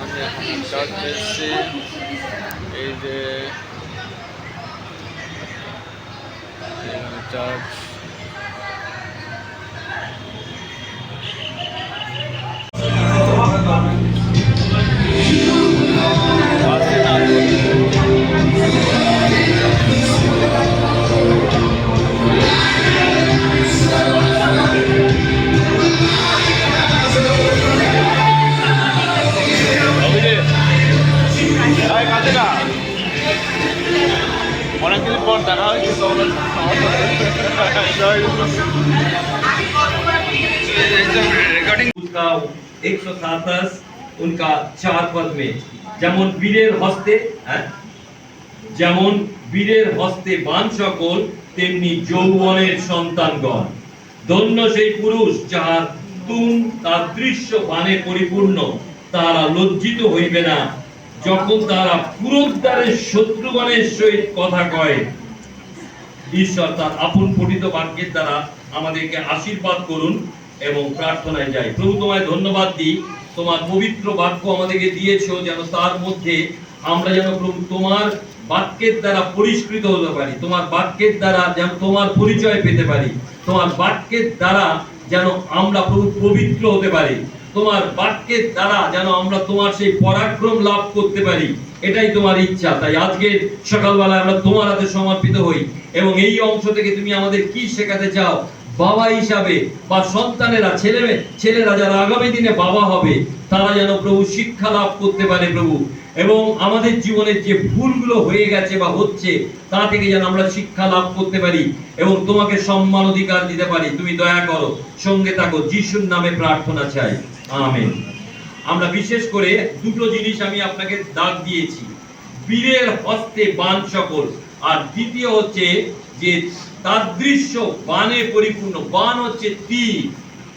আমি এখন চার্চে এসেছি এই যে এখানে Thank আসছে একশো সাতাশ উনকা চার পদ যেমন বীরের হস্তে যেমন বীরের হস্তে বান সকল তেমনি যৌবনের সন্তানগণ ধন্য সেই পুরুষ যাহার তার দৃশ্য বানে পরিপূর্ণ। তারা লজ্জিত হইবে না। যখন তারা পুরোদ্দারের শত্রুগণের সহিত কথা কয় ঈশ্বর তার আপন পঠিত বাক্যের দ্বারা আমাদেরকে আশীর্বাদ করুন এবং প্রার্থনায় যাই। প্রভু, তোমায় ধন্যবাদ দিই। তোমার পবিত্র বাক্য আমাদেরকে দিয়েছ যেন তার মধ্যে আমরা যেন প্রভু, তোমার বাক্যের দ্বারা পরিষ্কৃত হতে পারি। তোমার বাক্যের দ্বারা যেন তোমার পরিচয় পেতে পারি। তোমার বাক্যের দ্বারা যেন আমরা প্রভু পবিত্র হতে পারি। তোমার বাক্যের দ্বারা যেন আমরা তোমার সেই পরাক্রম লাভ করতে পারি। এটাই তোমার ইচ্ছা। তাই আজকের সকালবেলা আমরা তোমার হাতে সমর্পিত হই এবং এই অংশ থেকে তুমি আমাদের কি শেখাতে চাও? বাবা হিসাবে বা সন্তানেরা ছেলে ছেলেরা যারা আগামী দিনে বাবা হবে, তারা যেন প্রভু শিক্ষা লাভ করতে পারে প্রভু। এবং আমাদের জীবনের যে ভুলগুলো হয়ে গেছে বা হচ্ছে, তা থেকে যেন আমরা শিক্ষা লাভ করতে পারি এবং তোমাকে সম্মান অধিকার দিতে পারি। তুমি দয়া করো, সঙ্গে থাকো। যিশুর নামে প্রার্থনা চাই। আমেন। আমরা বিশেষ করে দুটো জিনিস আমি আপনাকে দাগ দিয়েছি। বীরের হস্তে বান সকল, আর দ্বিতীয় হচ্ছে যে তার দৃশ্য বানে পরিপূর্ণ। বান হচ্ছে তীর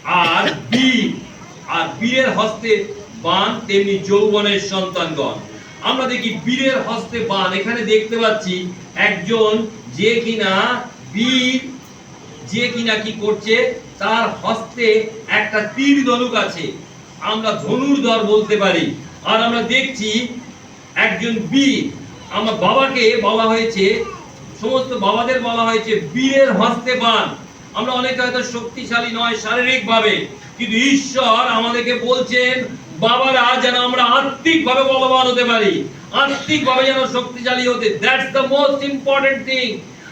আর বীর, আর বীরের হস্তে বান তেমনি যৌবনের সন্তানগণ। আমরা দেখি বীরের হস্তে বান। এখানে দেখতে পাচ্ছি একজন যে কিনা বীর, যে কিনা কি করছে তার হস্তে একটা তীর ধনুক আছে। আমরা ধনুর্ধর বলতে পারি। আর আমরা দেখছি একজন বীর। আমার বাবাকে বলা হয়েছে, সমস্ত বাবাদের বলা হয়েছে, বীরের হস্তে বান আমরা অনেকে হয়তো শক্তিশালী নয় শারীরিক ভাবে কিন্তু ঈশ্বর আমাদেরকে বলছেন, বাবারা, যেন আমরা আত্মিক ভাবে বলবান হতে পারি। আত্মিক ভাবে যেন শক্তিশালী হতে। That's the most important thing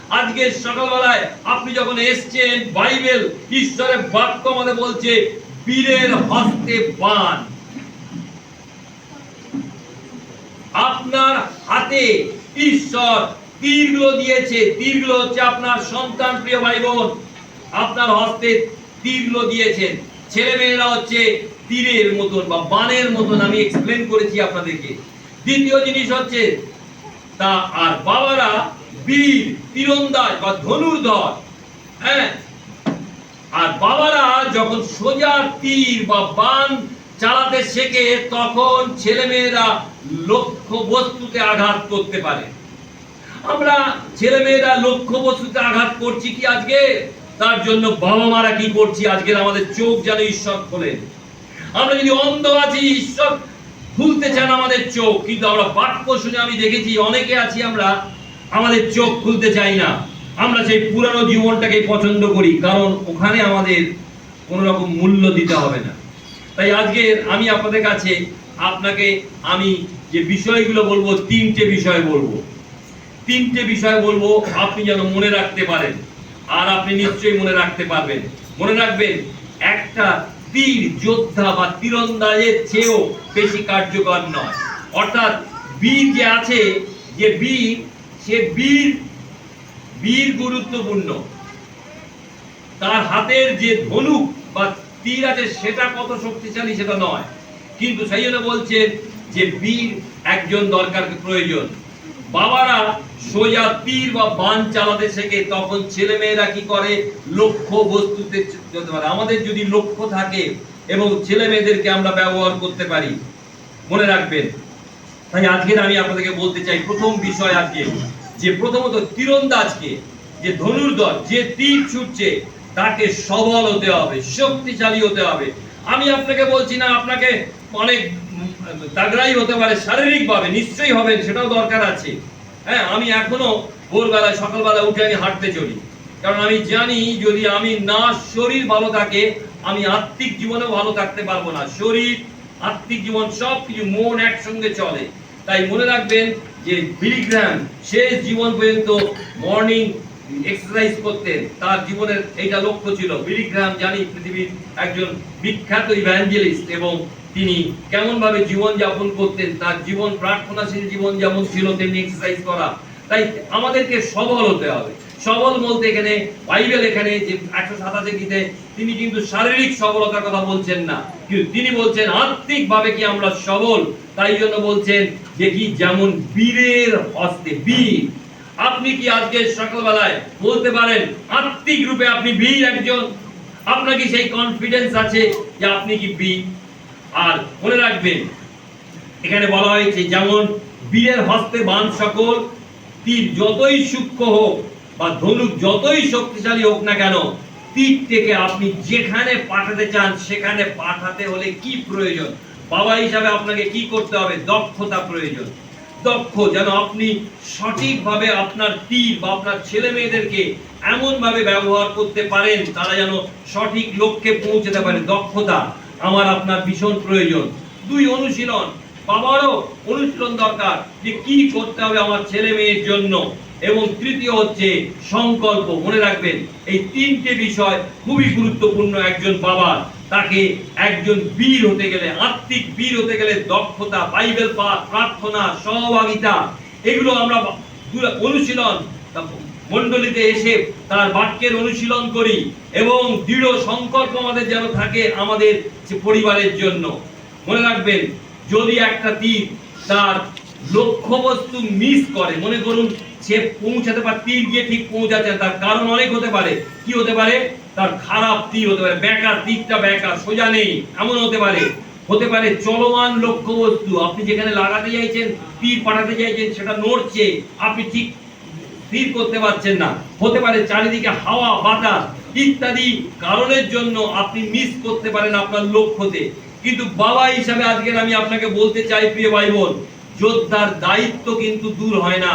আজকে সকালবেলায় আপনি যখন এসছেন, বাইবেল ঈশ্বরের বাক্য আমাদের বলছে, বীরের হস্তে বান। আপনার হাতে ঈশ্বর তীরগুলো দিয়েছে। তীরগুলো হচ্ছে আপনার সন্তান, প্রিয় ভাই বোন আপনার হস্তে তীরগুলো দিয়েছেন। ছেলে মেয়েরা হচ্ছে তীরের মতন বা বানের মতন। আমি এক্সপ্লেন করেছি আপনাদেরকে। দ্বিতীয় জিনিস হচ্ছে, তা আর বাবারা বীর, তীরন্দাজ বা ধনুর্ধর হ্যাঁ? আর বাবারা যখন সোজা তীর বা বান চালাতে শেখে, তখন ছেলেমেয়েরা লক্ষ্য বস্তুতে আঘাত করতে পারে। আমরা ছেলেমেয়েরা লক্ষ্য বস্তুতে আঘাত করছি কি আজকে? তার জন্য বাবা মারা কি করছি? আজকের আমাদের চোখ যেন ঈশ্বর খোলেন আমরা যদি অন্ধ আছি, ঈশ্বর খুলতে চান আমাদের চোখ, কিন্তু আমরা বাক্য শুনে আমি দেখেছি, অনেকে আছি আমরা আমাদের চোখ খুলতে চাই না। আমরা সেই পুরানো জীবনটাকে পছন্দ করি, কারণ ওখানে আমাদের কোনো রকম মূল্য দিতে হবে না। তাই আজকে আমি আপনাদের কাছে আপনাকে, আমি যে বিষয়গুলো বলব, তিনটে বিষয় বলব। তিনটে বিষয় বলব, আপনি যেন মনে রাখতে পারেন, আর আপনি নিশ্চয়ই মনে রাখতে পারবেন। মনে রাখবেন, একটা তীর যোদ্ধা বা তীরন্দাজের চেয়েও বেশি কার্যকর নয়। অর্থাৎ বীর যে আছে, যে বীর সে বীর বীর গুরুত্বপূর্ণ। তার হাতের যে ধনুক বা তীর আছে, সেটা কত শক্তিশালী সেটা নয়। কিন্তু সেই জন্য বলছেন যে বীর একজন দরকার, প্রয়োজন। বাবারা সোজা তীর বা বান চালাতে শেখে, তখন ছেলে মেয়েরা কি করে? লক্ষ্য বস্তুতে যেতে পারে। আমাদের যদি লক্ষ্য থাকে এবং ছেলে মেয়েদেরকে আমরা ব্যবহার করতে পারি, মনে রাখবেন তাই আজকের আমি আপনাদেরকে বলতে চাই প্রথম বিষয় আজকে, যে প্রথমত তীরন্দাজকে, যে যে তীর ছুটছে, তাকে সবল হতে হবে, শক্তিশালী হতে হবে। আমি আপনাকে বলছি না, আপনাকে অনেক তাগড়াই হতে পারে শারীরিকভাবে, নিশ্চয়ই হবে সেটাও দরকার আছে। হ্যাঁ আমি এখনও ভোরবেলায় সকালবেলা উঠে আমি হাঁটতে চলি। কারণ আমি জানি, যদি আমি না, শরীর ভালো থাকে, আমি আত্মিক জীবনেও ভালো থাকতে পারব না। শরীর আত্মিক জীবন সব কিছু মন একসঙ্গে চলে। তাই মনে রাখবেন যে বিলিগ্রাম শেষ জীবন পর্যন্ত মর্নিং এক্সারসাইজ করতেন। তার জীবনের এইটা লক্ষ্য ছিল। বিলিগ্রাম জানি পৃথিবীর একজন বিখ্যাত ইভ্যাঞ্জেলিস্ট এবং তিনি কেমন ভাবে জীবন যাপন করতেন, তার জীবন প্রার্থনাশীল জীবন যেমন ছিল তেমনি এক্সারসাইজ করা। তাই আমাদেরকে সবল হতে হবে। সবল বলতে এখানে বাইবেল এখানে যে একশো সাতাশে গীতে তিনি কিন্তু শারীরিক সবলতার কথা বলছেন না। কিন্তু তিনি বলছেন আত্মিক ভাবে কি আমরা সবল? তাই জন্য বলছেন যে কি যেমন বীরের হস্তে বীর। আপনি কি আজকে সকালবেলায় বলতে পারেন, আত্মিক রূপে আপনি বীর একজন? আপনার কি সেই কনফিডেন্স আছে যে আপনি কি বীর? আর মনে রাখবেন, এখানে বলা হয়েছে, যেমন বীরের হস্তে বান সকল, তীর যতই সূক্ষ্ম হোক বা ধনুক যতই শক্তিশালী হোক না কেন, তীর থেকে আপনি যেখানে পাঠাতে চান, সেখানে পাঠাতে হলে কি প্রয়োজন? বাবা হিসাবে আপনাকে কি করতে হবে? দক্ষতা প্রয়োজন। দক্ষ যেন আপনি সঠিকভাবে আপনার তীর বা আপনার ছেলে মেয়েদেরকে এমন ভাবে ব্যবহার করতে পারেন, তারা যেন সঠিক লক্ষ্যে পৌঁছতে পারে। দক্ষতা আমার আপনার ভীষণ প্রয়োজন। দুই, অনুশীলন। বাবারও অনুশীলন দরকার যে কি করতে হবে আমার ছেলে মেয়ের জন্য। এবং তৃতীয় হচ্ছে সংকল্প। মনে রাখবেন, এই তিনটে বিষয় খুবই গুরুত্বপূর্ণ একজন বাবার। তাকে একজন বীর হতে গেলে, আত্মিক বীর হতে গেলে দক্ষতা, বাইবেল পাঠ, প্রার্থনা, সহভাগিতা, এগুলো আমরা অনুশীলন মন্ডলীতে এসে তার বাক্যের অনুশীলন করি এবং দৃঢ় সংকল্প আমাদের যেন থাকে আমাদের পরিবারের জন্য। মনে রাখবেন, যদি একটা তীর তার লক্ষ্যবস্তু মিস করে। মনে করুন, সে পৌঁছাতে পারে তীর গিয়ে ঠিক পৌঁছাচ্ছে তার কারণ অনেক হতে পারে। কি হতে পারে? তার খারাপ তীর হতে পারে। বেকার, তীরটা বেকার, সোজা নেই এমন হতে পারে। হতে পারে চলমান লক্ষ্যবস্তু। আপনি যেখানে লাগাতে চাইছেন, তীর পাঠাতে চাইছেন, সেটা নড়ছে। আপনি ঠিক স্থির করতে পারছেন না। হতে পারে চারিদিকে হাওয়া, বাতাস ইত্যাদি কারণের জন্য আপনি মিস করতে পারেন আপনার লক্ষ্যতে। কিন্তু বাবা হিসাবে আজকের আমি আপনাকে বলতে চাই, প্রিয় ভাই বোন যোদ্ধার দায়িত্ব কিন্তু দূর হয় না।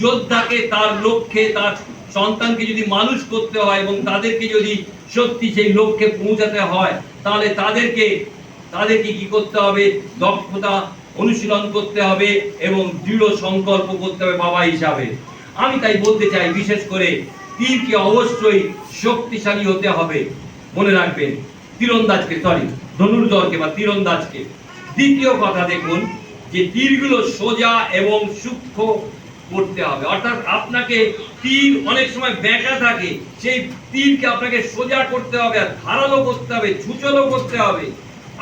যোদ্ধাকে তার লক্ষ্যে, তার সন্তানকে যদি মানুষ করতে হয় এবং তাদেরকে যদি সত্যি সেই লক্ষ্যে পৌঁছাতে হয়, তাহলে তাদেরকে তাদেরকে কি করতে হবে? দক্ষতা অনুশীলন করতে হবে এবং দৃঢ় সংকল্প করতে হবে বাবা হিসাবে। আমি তাই বলতে চাই, বিশেষ করে তীরকে অবশ্যই শক্তিশালী হতে হবে। মনে রাখবেন, তীরন্দাজকে সরি ধনুর্ধরকে বা তীরন্দাজকে। দ্বিতীয় কথা দেখুন যে তীরগুলো সোজা এবং সূক্ষ্ম করতে হবে। অর্থাৎ আপনাকে তীর অনেক সময় বেঁকা থাকে, সেই তীরকে আপনাকে সোজা করতে হবে আর ধারালো করতে হবে ছুচলো করতে হবে।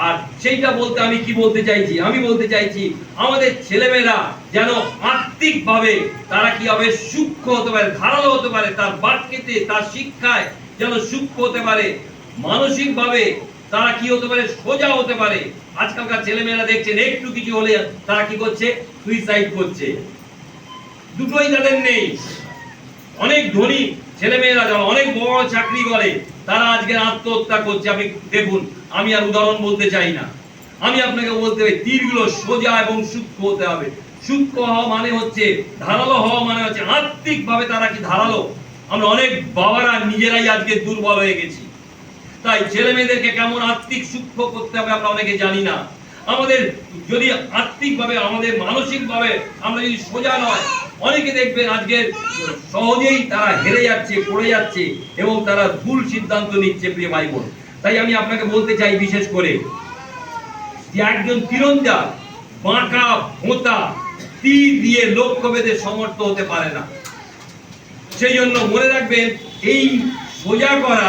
আর সেইটা বলতে আমি কি বলতে চাইছি? আমি বলতে চাইছি, আমাদের ছেলেমেয়েরা যেন আত্মিক ভাবে তারা কি হবে? সূক্ষ্ম হতে পারে, ধারালো হতে পারে, তার বাক্যেতে, তার শিক্ষায় যেন সূক্ষ্ম হতে পারে। মানসিক ভাবে তারা কি হতে পারে? সোজা হতে পারে। আজকালকার ছেলেমেয়েরা দেখছেন, একটু কিছু হলে তারা কি করছে? সুইসাইড করছে। দুটোই তাদের নেই। অনেক ধনী ছেলেমেয়েরা যারা, অনেক বড় চাকরি করে, তারা আজকে আত্মহত্যা করছে। আপনি দেখুন, আমি আর উদাহরণ বলতে চাই না। আমি আপনাকে বলতে হবে তীরগুলো সোজা এবং সূক্ষ্ম হতে হবে। সূক্ষ্ম হওয়া মানে হচ্ছে, ধারালো হওয়া মানে হচ্ছে আত্মিক ভাবে তারা কি ধারালো? আমরা অনেক বাবারা নিজেরাই আজকে দুর্বল হয়ে গেছি। তাই ছেলে মেয়েদেরকে কেমন আত্মিক সূক্ষ্ম করতে হবে আমরা অনেকে জানি না। আমাদের যদি আত্মিক ভাবে আমাদের মানসিক ভাবে আমরা যদি সোজা নয়, অনেকে দেখবেন আজকে সহজেই তারা হেরে যাচ্ছে, পড়ে যাচ্ছে এবং তারা ভুল সিদ্ধান্ত নিচ্ছে প্রিয় ভাই বোন তাই আমি আপনাকে বলতে চাই বিশেষ করে যে একজন তীরন্দাজ বাঁকা, ভোঁতা, তীর দিয়ে লক্ষ্য ভেদে সমর্থ হতে পারে না। সেই জন্য মনে রাখবেন, এই সোজা করা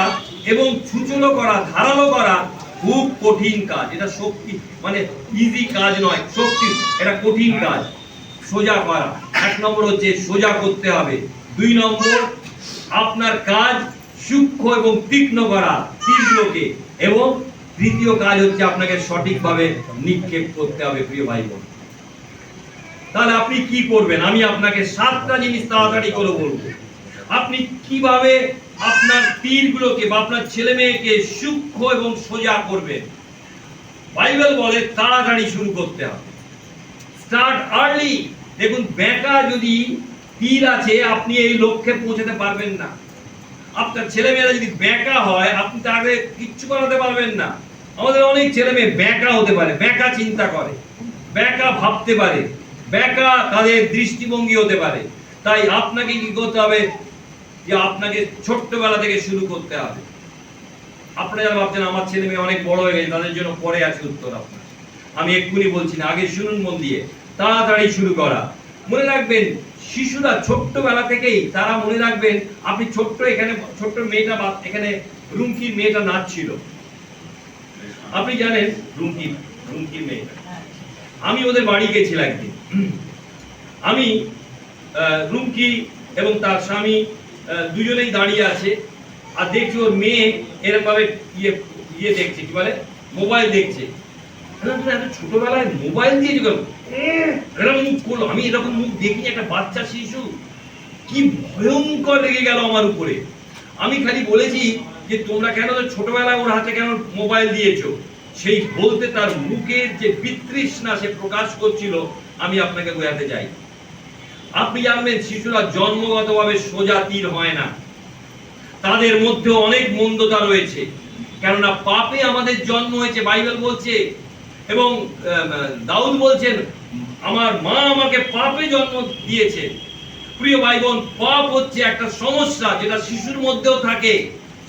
এবং ছুচলো করা ধারালো করা খুব কঠিন কাজ। এটা শক্তি মানে ইজি কাজ নয় শক্তি এটা কঠিন কাজ। সোজা করা। এক নম্বর হচ্ছে সোজা করতে হবে। দুই নম্বর আপনার কাজ সূক্ষ্ম এবং তীক্ষ্ণ করা তীক্ষ্ণকে এবং তৃতীয় কাজ হচ্ছে আপনাকে সঠিকভাবে নিক্ষেপ করতে হবে প্রিয় ভাই বোন তাহলে আপনি কি করবেন? আমি আপনাকে সাতটা জিনিস তাড়াতাড়ি করে বলব। আপনি কীভাবে আপনার তীরগুলোকে বা আপনার ছেলে মেয়েকে সূক্ষ্ম এবং সোজা করবেন বাইবেল বলে তাড়াতাড়ি শুরু করতে হবে। Start early. দেখুন বেকা যদি তীর আছে, আপনি এই লক্ষ্যে পৌঁছাতে পারবেন না। আপনার ছেলেমেয়েরা যদি বেকা হয়, আপনি তাকে কিচ্ছু করাতে পারবেন না। আমাদের অনেক ছেলে মেয়ে বেকা হতে পারে বেকা চিন্তা করে বেকা ভাবতে পারে বেকা তাদের দৃষ্টিভঙ্গি হতে পারে। তাই আপনাকে কি করতে হবে? যে আপনাকে ছোট্টবেলা থেকে শুরু করতে হবে। আপনারা যারা ভাবছেন আমার ছেলে মেয়ে অনেক বড় হয়ে গেছে, তাদের জন্য পরে আছে উত্তর আপনার। আমি এক্ষুনি বলছি না, আগে শুনুন মন দিয়ে, তাড়াতাড়ি শুরু করা। মনে রাখবেন, শিশুরা ছোট্টবেলা থেকেই, তারা মনে রাখবেন, আপনি ছোট্ট এখানে, ছোট্ট মেয়েটা বা- এখানে রুমকির মেয়েটা নাচছিল। আপনি জানেন, রুমকি রুমকির মেয়েটা। আমি ওদের বাড়ি গেছিলাম একদিন। আমি রুমকি এবং তার স্বামী দুজনেই দাঁড়িয়ে আছে। আর দেখছি ওর মেয়ে এরকম ভাবে ইয়ে ইয়ে দেখছে, কি বলে? মোবাইল দেখছে। এত ছোটবেলায় মোবাইল দিয়ে কি এরকম মুখ করল আমি এরকম মুখ দেখিনি, একটা বাচ্চা শিশু। কি ভয়ঙ্কর লেগে গেল আমার উপরে। আমি খালি বলেছি যে, তোমরা কেন ছোটবেলায় ওর হাতে কেন মোবাইল দিয়েছ? সেই বলতে তার মুখের যে বিতৃষ্ণা সে প্রকাশ করছিল, আমি আপনাকে বোঝাতে চাই। আপনি জানবেন শিশুরা জন্মগতভাবে সোজা তীর হয় না। তাদের মধ্যে অনেক মন্দতা রয়েছে। কেননা পাপে আমাদের জন্ম হয়েছে, বাইবেল বলছে এবং দাউদ বলছেন, আমার মা আমাকে পাপে জন্ম দিয়েছে। প্রিয় ভাই বোন পাপ হচ্ছে একটা সমস্যা যেটা শিশুর মধ্যেও থাকে।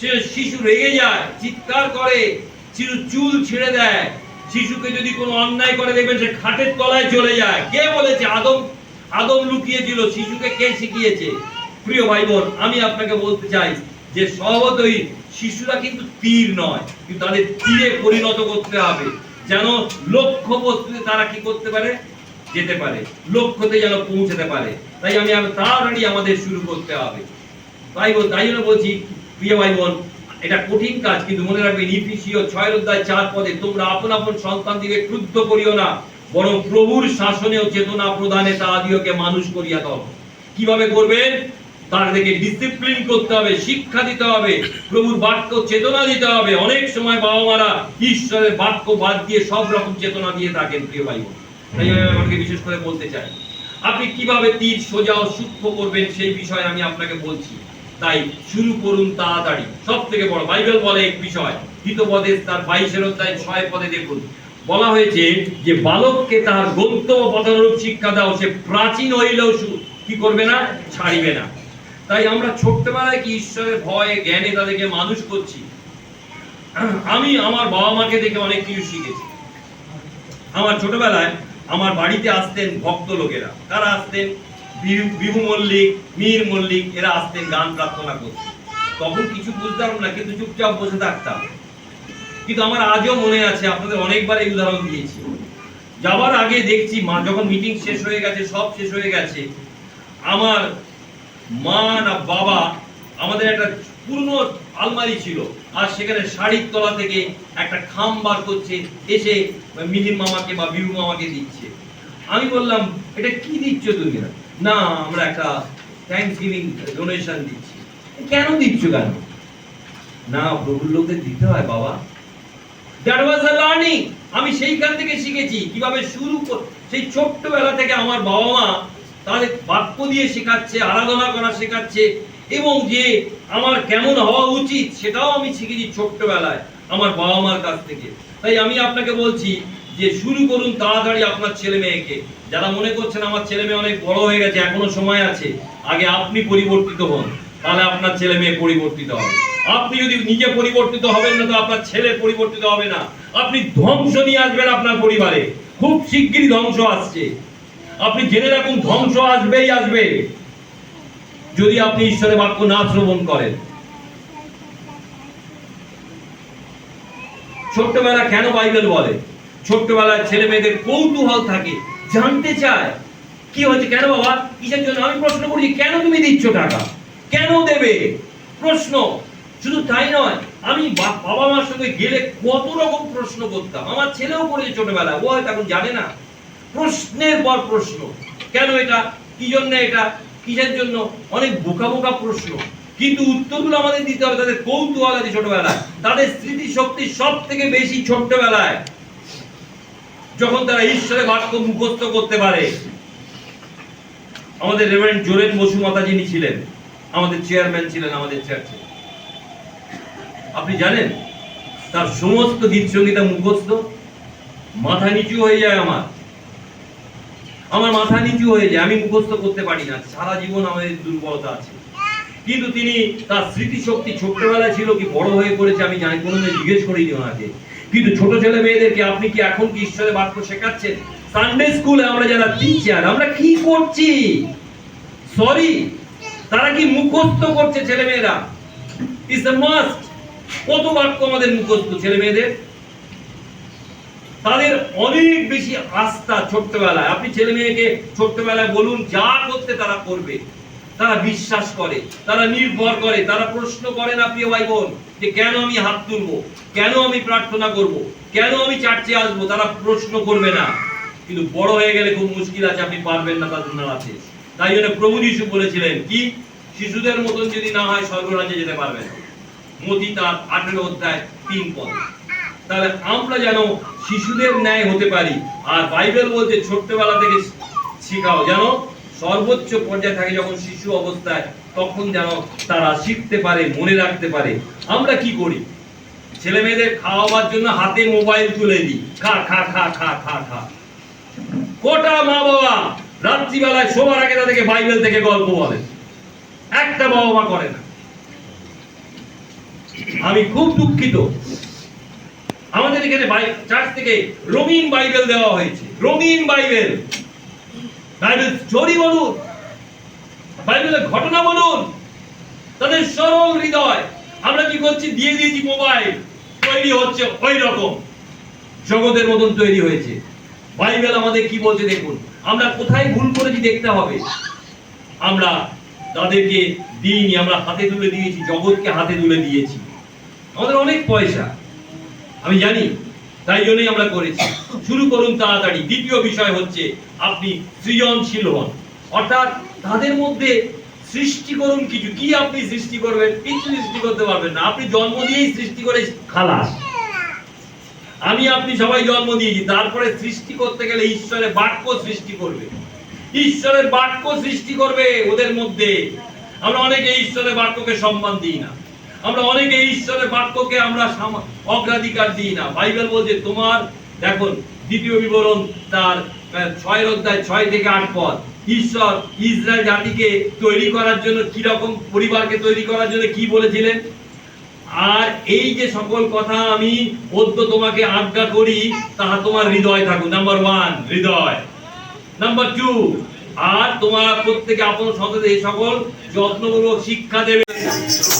সে শিশু রেগে যায়, চিৎকার করে, শিশু চুল ছেড়ে দেয়। শিশুকে যদি কোনো অন্যায় করে, দেখবেন সে খাটের তলায় চলে যায়। কে বলেছে? আদম আদম লুকিয়েছিল শিশুকে কে শিখিয়েছে? প্রিয় ভাই বোন আমি আপনাকে বলতে চাই যে স্বভাবতই শিশুরা কিন্তু তীর নয়, কিন্তু তাদের তীরে পরিণত করতে হবে। যেন লক্ষ্য বস্তুতে তারা কি করতে পারে? যেতে পারে। লক্ষ্যতে যেন পৌঁছাতে পারে। তাই আমি আমি তাড়াতাড়ি আমাদের শুরু করতে হবে। ভাই বোন তাই জন্য বলছি, প্রিয় ভাই বোন এটা কঠিন কাজ, কিন্তু মনে রাখবেন ইফিসিও ছয় অধ্যায় চার পদে তোমরা আপন আপন সন্তান দিকে ক্রুদ্ধ করিও না। বরং প্রভুর শাসনেও চেতনা প্রদানে তাহাদিওকে মানুষ করিয়া দাও। কীভাবে করবেন তাদেরকে ডিসিপ্লিন করতে হবে, শিক্ষা দিতে হবে, প্রভুর বাক্য চেতনা দিতে হবে। অনেক সময় বাবা মারা ঈশ্বরের বাক্য বাদ দিয়ে সব রকম চেতনা দিয়ে থাকেন, প্রিয় ভাই তাই আমাকে বিশেষ করে বলতে চাই, আপনি কীভাবে তীর সোজা ও সূক্ষ্ম করবেন সেই বিষয়ে আমি আপনাকে বলছি। তাই শুরু করুন তাড়াতাড়ি। সব থেকে বড়, বাইবেল বলে এক বিষয় হিতপদে তার বাইশের অধ্যায় ছয় পদে দেখুন। বলা হয়েছে যে বালককে তার গন্তব্য পথানুরূপ শিক্ষা দাও, সে প্রাচীন হইলেও কি করবে না? ছাড়িবে না। তাই আমরা ছোট্টবেলায় কি ঈশ্বরের ভয়ে, জ্ঞানে তাদেরকে মানুষ করছি? আমি আমার বাবা মাকে দেখে অনেক কিছু শিখেছি। আমার ছোটবেলায় আমার বাড়িতে আসতেন ভক্ত লোকেরা। তারা আসতেন? বিহু- মল্লিক, মীর মল্লিক, এরা আসতেন গান প্রার্থনা করতে। তখন কিছু বুঝতাম না, কিন্তু চুপচাপ বসে থাকতাম। কিন্তু আমার আজও মনে আছে, আপনাদের অনেকবার এই উদাহরণ দিয়েছি। যাবার আগে দেখছি মা, যখন মিটিং শেষ হয়ে গেছে, সব শেষ হয়ে গেছে, আমার মা না বাবা, আমাদের একটা পুরনো আলমারি ছিল, আর সেখানে শাড়ির তলা থেকে একটা খাম বার করছে, এসে মিহির মামাকে বা বিরু মামাকে দিচ্ছে। আমি বললাম, এটা কি দিচ্ছ তুমি? না, আমরা একটা থ্যাংকস গিভিং ডোনেশন দিচ্ছি। কেন দিচ্ছ কেন? না, প্রভুর লোকদের দিতে হয় বাবা। দ্যাট লার্নিং, আমি সেইখান থেকে শিখেছি। কীভাবে শুরু সেই ছোট্টবেলা থেকে আমার বাবা মা তাদের বাক্য দিয়ে শেখাচ্ছে, আরাধনা করা শেখাচ্ছে, এবং যে আমার কেমন হওয়া উচিত সেটাও আমি শিখেছি ছোট্টবেলায় আমার বাবা মার কাছ থেকে। তাই আমি আপনাকে বলছি যে শুরু করুন তাড়াতাড়ি আপনার ছেলে মেয়েকে। যারা মনে করছেন আমার ছেলে মেয়ে অনেক বড় হয়ে গেছে, এখনও সময় আছে, আগে আপনি পরিবর্তিত হন, তাহলে আপনার ছেলে মেয়ে পরিবর্তিত হবে। আপনি যদি নিজে পরিবর্তিত হবেন না তো আপনার ছেলে পরিবর্তিত হবে না। আপনি ধ্বংস নিয়ে আসবেন আপনার পরিবারে। খুব শিগগিরই ধ্বংস আসছে। আপনি জেনে রাখুন, ধ্বংস আসবেই আসবে। যদি আপনি ঈশ্বরের বাক্য না শ্রবণ করেন। ছোট্টবেলা কেন বাইবেল বলে? ছোট্টবেলায় ছেলে মেয়েদের কৌতূহল থাকে, জানতে চায়। কি হচ্ছে কেন বাবা? কিসের জন্য? আমি প্রশ্ন করছি কেন তুমি দিচ্ছ টাকা? কেন দেবে? প্রশ্ন। শুধু তাই নয়, আমি বাবা মার সঙ্গে গেলে কত রকম প্রশ্ন করতাম। আমার ছেলেও করেছে ছোটবেলায়, ও হয়তো এখন জানে না। প্রশ্নের পর প্রশ্ন, কেন এটা, কি জন্য এটা, কিসের জন্য? অনেক বোকা বোকা প্রশ্ন। কিন্তু উত্তরগুলো আমাদের দিতে হবে, তাদের কৌতূহল আছে ছোটবেলায়। তাদের স্মৃতি শক্তি সব থেকে বেশি ছোট্টবেলায়, যখন তারা ঈশ্বরের বাক্য মুখস্থ করতে পারে। আমাদের রেভারেন্ড জোরেন বসু মাতা যিনি ছিলেন, আমাদের চেয়ারম্যান ছিলেন, আমাদের চার্চে আপনি জানেন, তার সমস্ত গীত সঙ্গীতা মুখস্থ, মাথা নিচু হয়ে যায় আমার। আমার মাথা নিচু হয়ে যায়, আমি মুখস্থ করতে পারি না। সারা জীবন আমাদের দুর্বলতা আছে। কিন্তু তিনি তার স্মৃতিশক্তি ছোট্টবেলায় ছিল কি বড় হয়ে পড়েছে আমি জানি কোনোদিন জিজ্ঞেস করিনি ওনাকে। কিন্তু ছোট ছেলে মেয়েদেরকে আপনি কি এখন কি ঈশ্বরের বাক্য শেখাচ্ছেন? সানডে স্কুলে আমরা যারা টিচার আমরা কি করছি? সরি তারা কি মুখস্থ করছে ছেলে মেয়েরা? ইজ দ্য মাস্ট কত বাক্য আমাদের মুখস্থ ছেলে মেয়েদের তাদের অনেক বেশি আস্থা ছোট্টবেলায়। আপনি ছেলে মেয়েকে ছোট্টবেলায় বলুন, যা করতে তারা করবে, তারা বিশ্বাস করে, তারা নির্ভর করে, তারা প্রশ্ন করে না প্রিয় ভাই বোন যে কেন আমি হাত তুলবো, কেন আমি প্রার্থনা করব, কেন আমি চার্চে আসব, তারা প্রশ্ন করবে না। কিন্তু বড় হয়ে গেলে খুব মুশকিল আছে, আপনি পারবেন না তাদের নাড়াতে। তাই জন্য প্রভু যিশু বলেছিলেন, কি? শিশুদের মতন যদি না হয়, স্বর্গরাজ্যে যেতে পারবে না। মতি তার আঠেরো অধ্যায় তিন পদ। তাহলে আমরা যেন শিশুদের ন্যায় হতে পারি, আর বাইবেল বলতে ছোট্টবেলা থেকে শেখাও। যেন সর্বোচ্চ পর্যায়ে থাকে যখন শিশু অবস্থায়, তখন যেন তারা শিখতে পারে, মনে রাখতে পারে। আমরা কি করি? ছেলে মেয়েদের খাওয়াবার জন্য হাতে মোবাইল তুলে দিই। খা খা খা খা খা খা। কোটা মা বাবা রাত্রিবেলায় শোবার আগে তাদেরকে বাইবেল থেকে গল্প বলে। একটা বাবা মা করে না। আমি খুব দুঃখিত। আমাদের এখানে চার্চ থেকে রঙিন বাইবেল দেওয়া হয়েছে। রঙিন বাইবেল। বাইবেল স্টোরি বলুন, বাইবেলের ঘটনা বলুন, তাদের সরল হৃদয়। আমরা কি করছি? দিয়ে দিয়েছি মোবাইল। তৈরি হচ্ছে ওই রকম। জগতের মতন তৈরি হয়েছে। বাইবেল আমাদের কি বলছে দেখুন, আমরা কোথায় ভুল করেছি দেখতে হবে। আমরা তাদেরকে দিইনি, আমরা হাতে তুলে দিয়েছি, জগৎকে হাতে তুলে দিয়েছি। আমাদের অনেক পয়সা। আমি জানি, তাই জন্যই আমরা করেছি। শুরু করুন তাড়াতাড়ি। দ্বিতীয় বিষয় হচ্ছে, আপনি সৃজনশীল হন। অর্থাৎ তাদের মধ্যে সৃষ্টি করুন কিছু। কি আপনি সৃষ্টি করবেন? কিছু সৃষ্টি করতে পারবেন না। আপনি জন্ম দিয়েই সৃষ্টি করে খালাস। আমি আপনি সবাই জন্ম দিয়েছি। তারপরে সৃষ্টি করতে গেলে ঈশ্বরের বাক্য সৃষ্টি করবে। ঈশ্বরের বাক্য সৃষ্টি করবে ওদের মধ্যে। আমরা অনেকে ঈশ্বরের বাক্যকে সম্মান দিই না। আমরা অনেকে ঈশ্বরের বাক্যকে আমরা অগ্রাধিকার দিই না। বাইবেল বলছে, তোমার দেখুন, দ্বিতীয় বিবরণ তার ছয় অধ্যায় ছয় থেকে আট পদ। ঈশ্বর ইসরায়েল জাতিকে তৈরি করার জন্য কি রকম পরিবারকে তৈরি করার জন্য কি বলেছিলেন? আর এই যে সকল কথা আমি অদ্য তোমাকে আজ্ঞা করি, তাহা তোমার হৃদয় থাকুক। নাম্বার ওয়ান হৃদয়। নাম্বার টু আর তোমার প্রত্যেকে আপন সন্তানদের এই সকল যত্নপূর্বক শিক্ষা দেবে।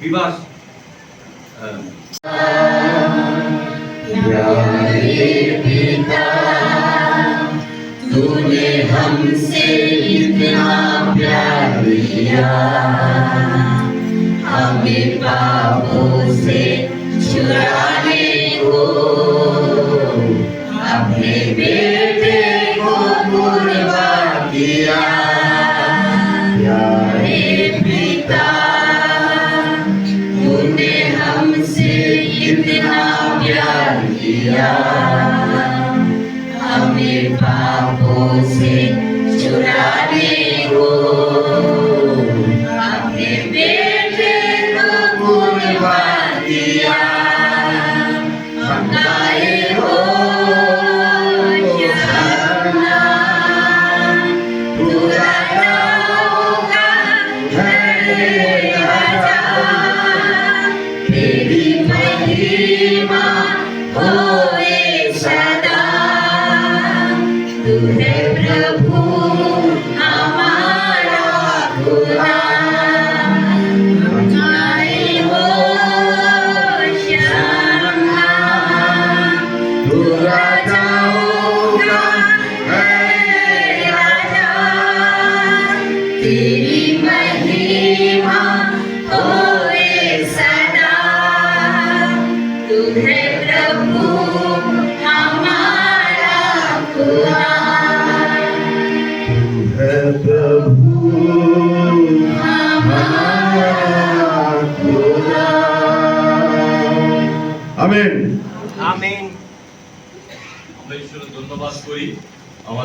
বিবাস আহ, तूने हमसे इतना प्यार किया हमें पापों से छुड़ाने Amen.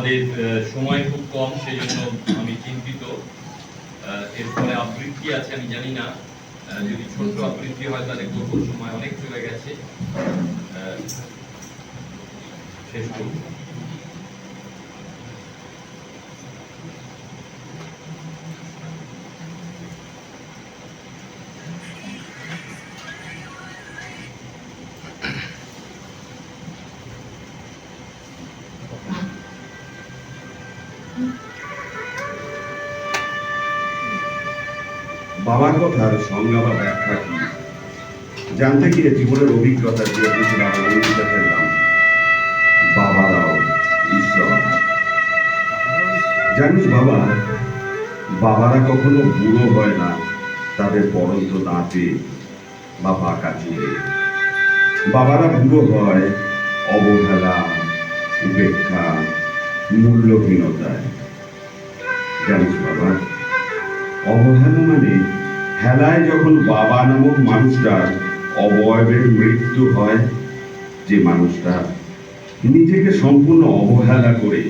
আমাদের সময় খুব কম সেই জন্য আমি চিন্তিত। আহ, এরপরে আবৃত্তি আছে আমি জানি না। যদি ছোট আবৃত্তি হয় তাহলে করব সময় অনেক চলে গেছে। শেষ করব। জানতে জীবনের অভিজ্ঞতা দিয়ে বুঝলাম অনুভূতি ফেললাম বাবারাও, ঈশ্বর। জানিস বাবা, বাবারা কখনো বুড়ো হয় না, তাদের পরন্ত দাঁতে বা পাকা চুলে বাবারা বুড়ো হয় অবহেলা, উপেক্ষা মূল্যহীনতায় জানিস বাবা, অবহেলা মানে হেলায় যখন বাবা নামক মানুষটার অবয়বের মৃত্যু হয় যে মানুষটা নিজেকে সম্পূর্ণ অবহেলা করে,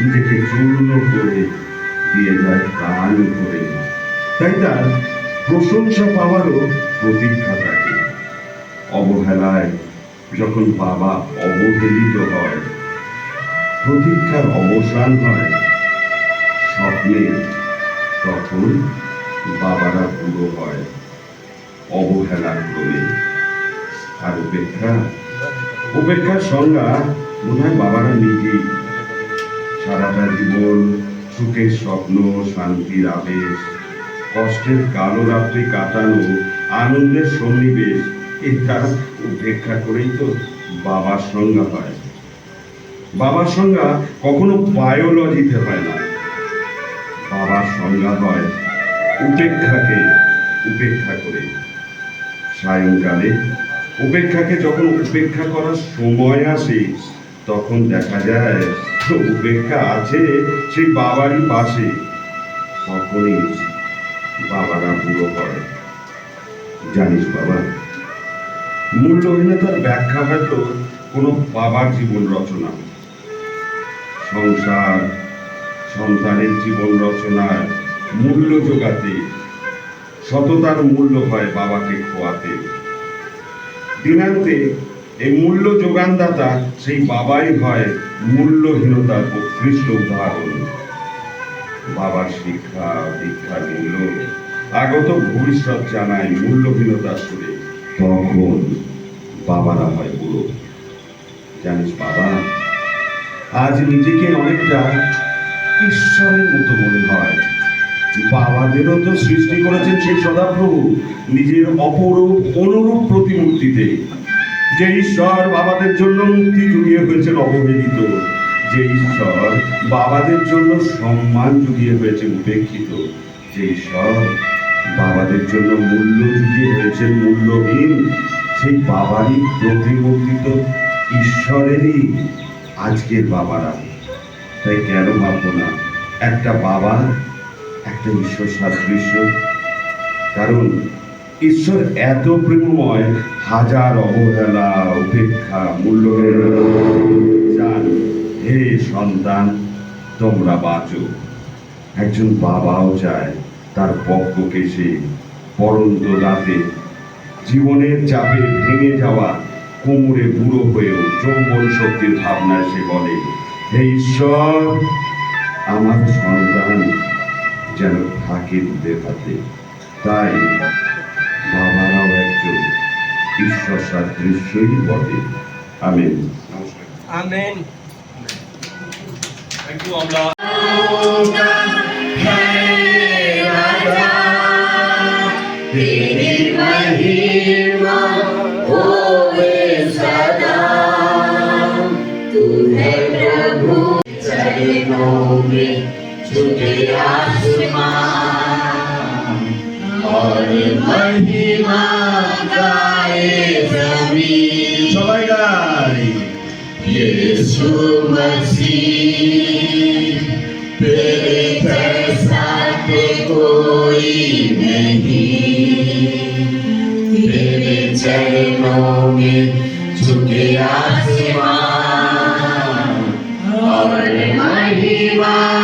নিজেকে চূর্ণ করে দিয়ে যায় প্রাণ করে তাই তার প্রশংসা পাওয়ারও প্রতীক্ষা থাকে। অবহেলায় যখন বাবা অবহেলিত হয়, প্রতীক্ষার অবসান হয় স্বপ্নে, তখন বাবারা পুরো হয়। অবহেলা ক্রমে আর উপেক্ষা, উপেক্ষার সংজ্ঞা মনে হয় বাবারা নিজেই। সারাটা জীবন সুখের স্বপ্ন, শান্তির আবেশ, কষ্টের কালো রাত্রি কাটানো, আনন্দের সন্নিবেশ, এটা উপেক্ষা করেই তো বাবার সংজ্ঞা হয় বাবার সংজ্ঞা কখনো বায়োলজিতে হয় না। বাবার সংজ্ঞা হয় উপেক্ষাকে উপেক্ষা করে। সায়ংকালে উপেক্ষাকে যখন উপেক্ষা করার সময় আসে, তখন দেখা যায় উপেক্ষা আছে, সেই বাবারই পাশে। তখনই বাবারা বুড়ো করে জানিস বাবা, মূল্যহীনতার ব্যাখ্যা হয়তো কোনো বাবার জীবন রচনা। সংসার, সন্তানের জীবন রচনার মূল্য যোগাতে সততার মূল্য হয় বাবাকে খোয়াতে। দিনান্তে এই মূল্য যোগানদাতা সেই বাবাই হয় মূল্যহীনতার উৎকৃষ্ট উদাহরণ। বাবার শিক্ষা দীক্ষার মূল্য আগত ভবিষ্যৎ জানায় মূল্যহীনতার সুরে তখন বাবারা হয় বুড়ো। জানিস বাবা, আজ নিজেকে অনেকটা ঈশ্বরের মতো মনে হয়। বাবাদেরও তো সৃষ্টি করেছেন সেই সদাপ্রভু নিজের অপরূপ, অনুরূপ প্রতিমূর্তিতে। যে ঈশ্বর বাবাদের জন্য মুক্তি জুগিয়ে হয়েছেন অবহেলিত যে ঈশ্বর বাবাদের জন্য সম্মান জুগিয়ে হয়েছে উপেক্ষিত, যে ঈশ্বর বাবাদের জন্য মূল্য জুগিয়ে হয়েছে মূল্যহীন, সেই বাবারই প্রতিমূর্তি তো ঈশ্বরেরই আজকের বাবারা। তাই কেন ভাববো না? একটা বাবা একটা ঈশ্বর সাদৃশ্য। কারণ ঈশ্বর এত প্রেমময়, হাজার অবহেলা উপেক্ষা মূল্য হে সন্তান, তোমরা বাঁচো। একজন বাবাও চায় তার পক্ষকে সে পরন্ত রাতে। জীবনের চাপে ভেঙে যাওয়া কোমরে বুড়ো হয়েও যৌবন শক্তির ভাবনায় সে বলে, হে ঈশ্বর, আমার সন্তান যেন থাকে হাকিমদের থাকে তাই বাবারাও একজন ঈশ্বর সাদৃশ্যই বটে আমি Thank you. और महिमा गाए ज़मीन। सबाई गाए यीशु मसीह तेरे जैसा तो कोई नहीं। तेरे चरणों में झुके आसमान और महिमा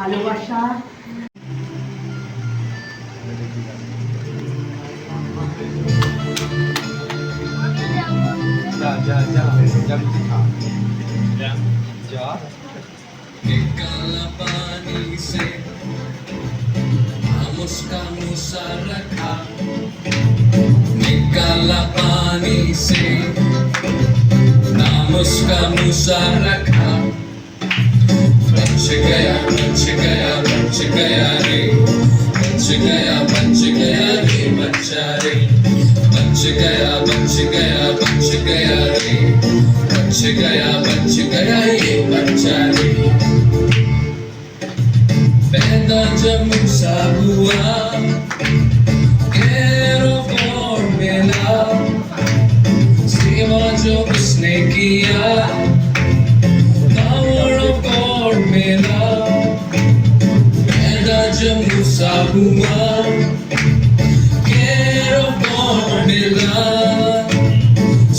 ভালোবাসা যা যা যা যা কিছু খা যা যা निकाला पानी से हम उसका मूसा रखा निकाला पानी से नाम उसका मूसा रखा बच गया बच गया बच गया रे बच गया बच गया रे बच्चा रे बच गया बच गया बच गया रे बच गया बच गया ये बच्चा रे पैदा जब मूसा हुआ जब मूसा हुआ घेरो और मिला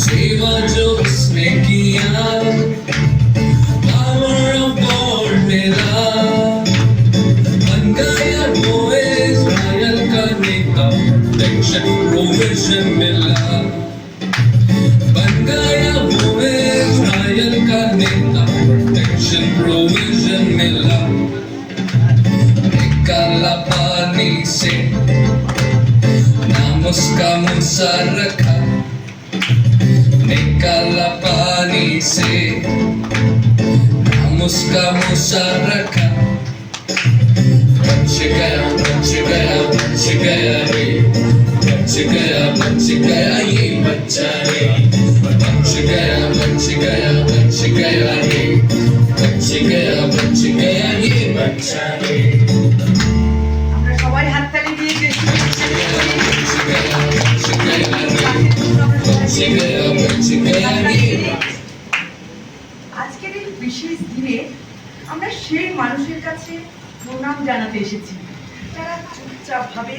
सेवा जो power of God मिला बन गया वो इज़राइल का नेता प्रोटेक्शन प्रोविज़न मिला बन गया वो इज़राइल का नेता प्रोटेक्शन प्रोविज़न मिला निकाला पानी से नाम उसका मूसा रखा निकाला पानी से नाम उसका मूसा रखा बच गया बच गया बच गया रे बच गया बच गया ये बच्चा रे बच गया बच गया बच गया रे बच गया बच गया ये बच्चा रे আজকের এই বিশেষ দিনে আমরা সেই মানুষের কাছে প্রণাম জানাতে এসেছি। তারা চুপচাপ ভাবে